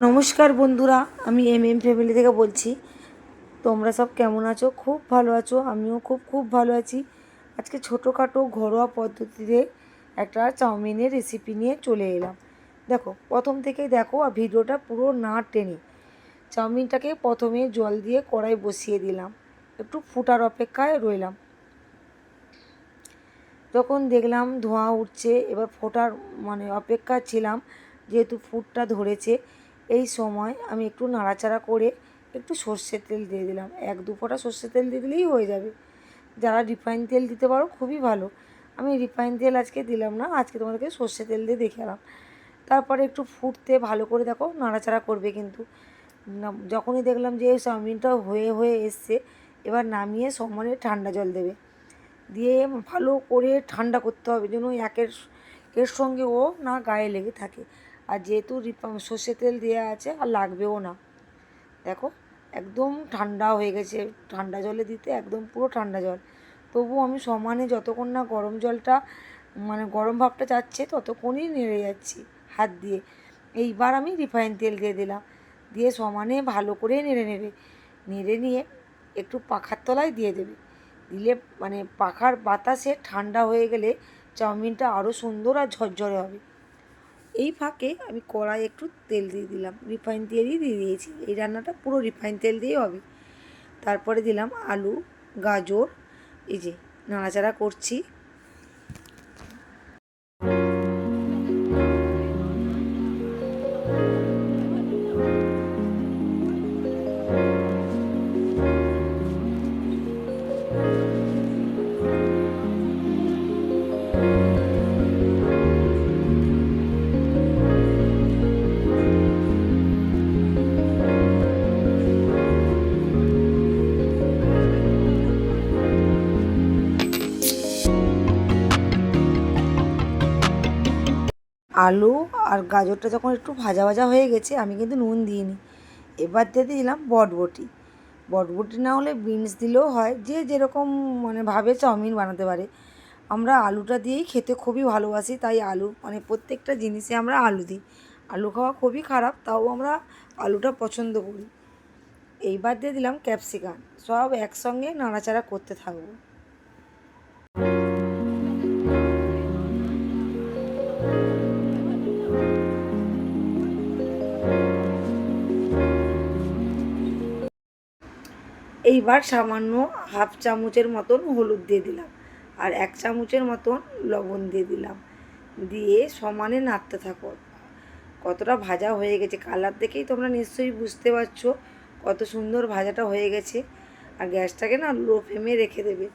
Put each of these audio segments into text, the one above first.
নমস্কার বন্ধুরা, আমি এম এম ফ্যামিলি থেকে বলছি, তোমরা সব কেমন আছো? খুব ভালো আছো, আমিও খুব খুব ভালো আছি। আজকে ছোটোখাটো ঘরোয়া পদ্ধতিতে একটা চাউমিনের রেসিপি নিয়ে চলে এলাম। দেখো, প্রথম থেকেই দেখো, আর ভিডিওটা পুরো না টেনে। চাউমিনটাকে প্রথমে জল দিয়ে কড়াই বসিয়ে দিলাম। একটু ফুটার অপেক্ষায় রইলাম। যখন দেখলাম ধোঁয়া উঠছে, এবার ফোটার মানে অপেক্ষা ছিলাম, যেহেতু ফুটটা ধরেছে এই সময় আমি একটু নাড়াচাড়া করে একটু সর্ষের তেল দিয়ে দিলাম। এক দু ফোঁটা সর্ষের তেল দিয়ে দিলেই হয়ে যাবে। যারা রিফাইন তেল দিতে পারো, খুবই ভালো। আমি রিফাইন তেল আজকে দিলাম না, আজকে তোমাদেরকে সর্ষে তেল দিয়ে দেখালাম। তারপরে একটু ফুটতে ভালো করে দেখো, নাড়াচাড়া করবে কিন্তু। যখনই দেখলাম যে চাউমিনটা হয়ে হয়ে এসছে, এবার নামিয়ে সমানে ঠান্ডা জল দেবে। দিয়ে ভালো করে ঠান্ডা করতে হবে, যেন একের, এর সঙ্গে ও না গায়ে লেগে থাকে। আর যেহেতু সর্ষে তেল দেওয়া আছে আর লাগবেও না। দেখো, একদম ঠান্ডা হয়ে গেছে। ঠান্ডা জলে দিতে একদম পুরো ঠান্ডা জল। তবু আমি সমানে যতক্ষণ না গরম জলটা মানে গরম ভাবটা যাচ্ছে, ততক্ষণই নেড়ে যাচ্ছি হাত দিয়ে। এইবার আমি রিফাইন তেল দিয়ে দিলাম। দিয়ে সমানে ভালো করে নেড়ে নেবে নেড়ে নিয়ে একটু পাখার তলায় দিয়ে দেবে। দিলে মানে পাখার বাতাসে ঠান্ডা হয়ে গেলে চাউমিনটা আরও সুন্দর আর ঝরঝরে হবে। এই ফাঁকে আমি কড়াই একটু তেল দিয়ে দিলাম রিফাইন তেলই দিয়ে দিয়েছি। এই রান্নাটা পুরো রিফাইন তেল দিয়েই হবে। তারপরে দিলাম আলু, গাজর, এই যে নাড়াচাড়া করছি। আলু আর গাজরটা যখন একটু ভাজা ভাজা হয়ে গেছে, আমি কিন্তু নুন দিইনি। এবার দিয়ে দিলাম বটবটি। বটবটি না হলে বিনস দিলেও হয়, যে যেরকম মানে ভাবে চাউমিন বানাতে পারে। আমরা আলুটা দিয়েই খেতে খুবই ভালোবাসি, তাই আলু মানে প্রত্যেকটা জিনিসে আমরা আলু দিই। আলু খাওয়া খুবই খারাপ, তাও আমরা আলুটা পছন্দ করি। এইবার দিয়ে দিলাম ক্যাপসিকাম, সব একসঙ্গে নাড়াচাড়া করতে থাকব। এইবার সামান্য হাফ চামচের মতন হলুদ দিয়ে দিলাম আর এক চামচের মতন লবণ দিয়ে দিলাম। দিয়ে সমানে নাড়তে থাকো। কতটা ভাজা হয়ে গেছে। কালার দেখেই তোমরা নিশ্চয়ই বুঝতে পারছ কত সুন্দর ভাজাটা হয়ে গেছে। আর গ্যাসটাকে না লো ফ্লেমে রেখে দেবে।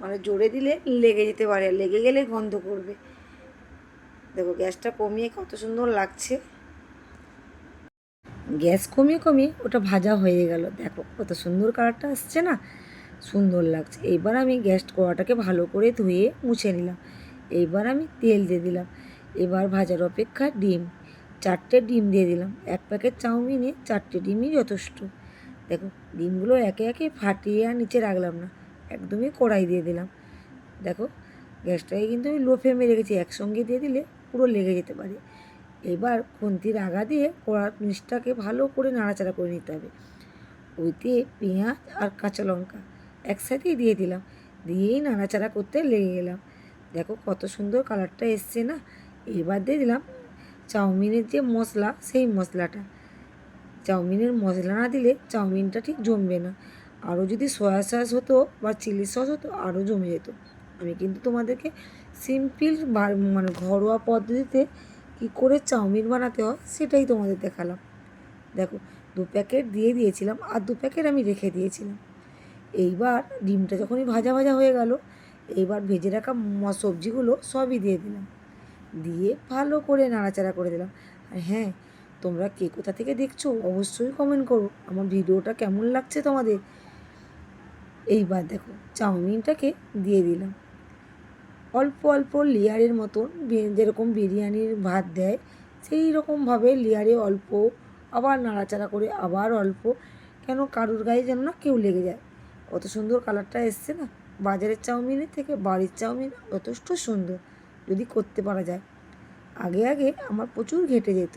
মানে জোরে দিলে লেগে যেতে পারে। লেগে গেলে গন্ধ করবে। দেখো গ্যাসটা কমিয়ে কত সুন্দর লাগছে। গ্যাস কমিয়ে কমিয়ে ওটা ভাজা হয়ে গেল। দেখো, কত সুন্দর কালারটা আসছে না? সুন্দর লাগছে। এইবার আমি গ্যাস কড়াটাকে ভালো করে ধুয়ে মুছে নিলাম। এইবার আমি তেল দিয়ে দিলাম। এবার ভাজার অপেক্ষা ডিম। চারটে ডিম দিয়ে দিলাম। এক প্যাকেট চাউমিনে চারটে ডিমই যথেষ্ট। দেখো, ডিমগুলো একে একে ফাটিয়ে আর নিচে রাখলাম না। একদমই কড়াই দিয়ে দিলাম। দেখো, গ্যাসটাকে কিন্তু আমি লো ফ্লেমে রেখেছি। একসঙ্গে দিয়ে দিলে পুরো লেগে যেতে পারে। এবার খুন্তির আগা দিয়ে কড়ার নিচটাকে ভালো করে নাড়াচাড়া করে নিতে হবে। ওইতে পেঁয়াজ আর কাঁচা লঙ্কা একসাথেই দিয়ে দিলাম। দিয়েই নাড়াচাড়া করতে লেগে গেলাম। দেখো কত সুন্দর কালারটা এসছে না? এবার দিয়ে দিলাম চাউমিনের যে মশলা, সেই মশলাটা। চাউমিনের মশলা না দিলে চাউমিনটা ঠিক জমবে না। আরও যদি সয়া সস হতো বা চিলি সস হতো, আরও জমে যেত। আমি কিন্তু তোমাদেরকে সিম্পল মানে ঘরোয়া পদ্ধতিতে কী করে চাউমিন বানাতে হয় সেটাই তোমাদের দেখালাম। দেখো, দু প্যাকেট দিয়ে দিয়েছিলাম আর দু প্যাকেট আমি রেখে দিয়েছিলাম। এইবার ডিমটা যখনই ভাজা ভাজা হয়ে গেল, এইবার ভেজে রাখা ম- সবজিগুলো সবই দিয়ে দিলাম। দিয়ে ভালো করে নাড়াচাড়া করে দিলাম। আর হ্যাঁ তোমরা কে কোথা থেকে দেখছ অবশ্যই কমেন্ট করো। আমার ভিডিওটা কেমন লাগছে তোমাদের? এইবার দেখো, চাউমিনটাকে দিয়ে দিলাম। অল্প অল্প লেয়ারের মতন যেরকম বিরিয়ানির ভাত দেয়, সেই রকমভাবে লেয়ারে অল্প, আবার নাড়াচাড়া করে আবার অল্প, কেন কারুর গায়ে যেন না কেউ লেগে যায়। কত সুন্দর কালারটা এসছে না? বাজারের চাউমিনের থেকে বাড়ির চাউমিন যথেষ্ট সুন্দর, যদি করতে পারা যায়। আগে আগে আমার প্রচুর ঘেটে যেত,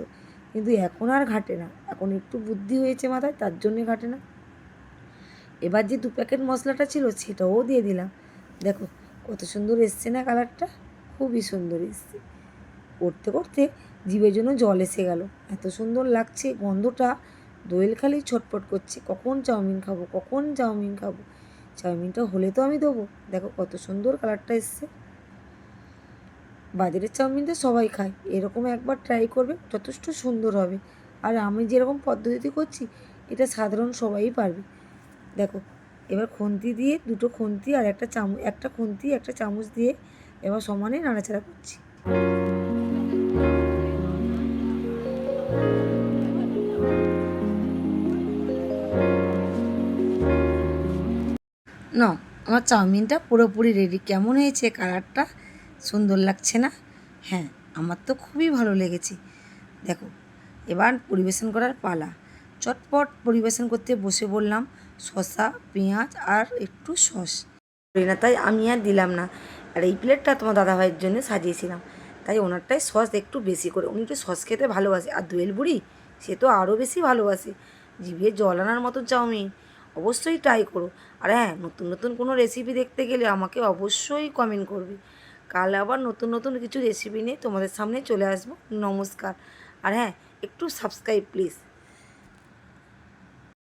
কিন্তু এখন আর ঘাটে না। এখন একটু বুদ্ধি হয়েছে মাথায়, তার জন্যে ঘাটে না। এবার যে দু প্যাকেট মশলাটা ছিল, সেটাও দিয়ে দিলাম। দেখো কত সুন্দর এসছে না কালারটা? খুবই সুন্দর এসছে। করতে করতে জিভের জন্য জল এসে গেল। এত সুন্দর লাগছে, গন্ধটা। দোয়েল খালি ছটপট করছে, কখন চাউমিন খাব? কখন চাউমিন খাব? চাউমিনটা হলে তো আমি দেবো। দেখো কত সুন্দর কালারটা এসছে। বাজারের চাউমিন তো সবাই খায়। এরকম একবার ট্রাই করবে, যথেষ্ট সুন্দর হবে। আর আমি যেরকম পদ্ধতিতে করছি, এটা সাধারণ সবাই পারবে। দেখো এবার খুন্তি দিয়ে, দুটো খুন্তি আর একটা চামচ, একটা খুন্তি, একটা চামচ দিয়ে এবার সমানে নাড়াচাড়া করছি। না আমার চাউমিনটা পুরোপুরি রেডি কেমন হয়েছে কালারটা? সুন্দর লাগছে না? হ্যাঁ আমার তো খুবই ভালো লেগেছে। দেখো, এবার পরিবেশন করার পালা। চটপট পরিবেশন করতে বসে বললাম শসা, পেঁয়াজ আর একটু সস। না, তাই আমি আর দিলাম না। আর এই প্লেটটা তোমার দাদাভাইয়ের জন্য সাজিয়েছিলাম। তাই ওনারটাই সস একটু বেশি করে। উনি একটু সস খেতে ভালোবাসে। আর দোয়েল বুড়ি, সে তো আরও বেশি ভালোবাসে। জিভে জল আনার মতো চাউমিন। অবশ্যই ট্রাই করো। আর হ্যাঁ নতুন নতুন কোনো রেসিপি দেখতে গেলে আমাকে অবশ্যই কমেন্ট করবে। কাল আবার নতুন নতুন কিছু রেসিপি নিয়ে তোমাদের সামনে চলে আসব। নমস্কার। আর হ্যাঁ একটু সাবস্ক্রাইব প্লিজ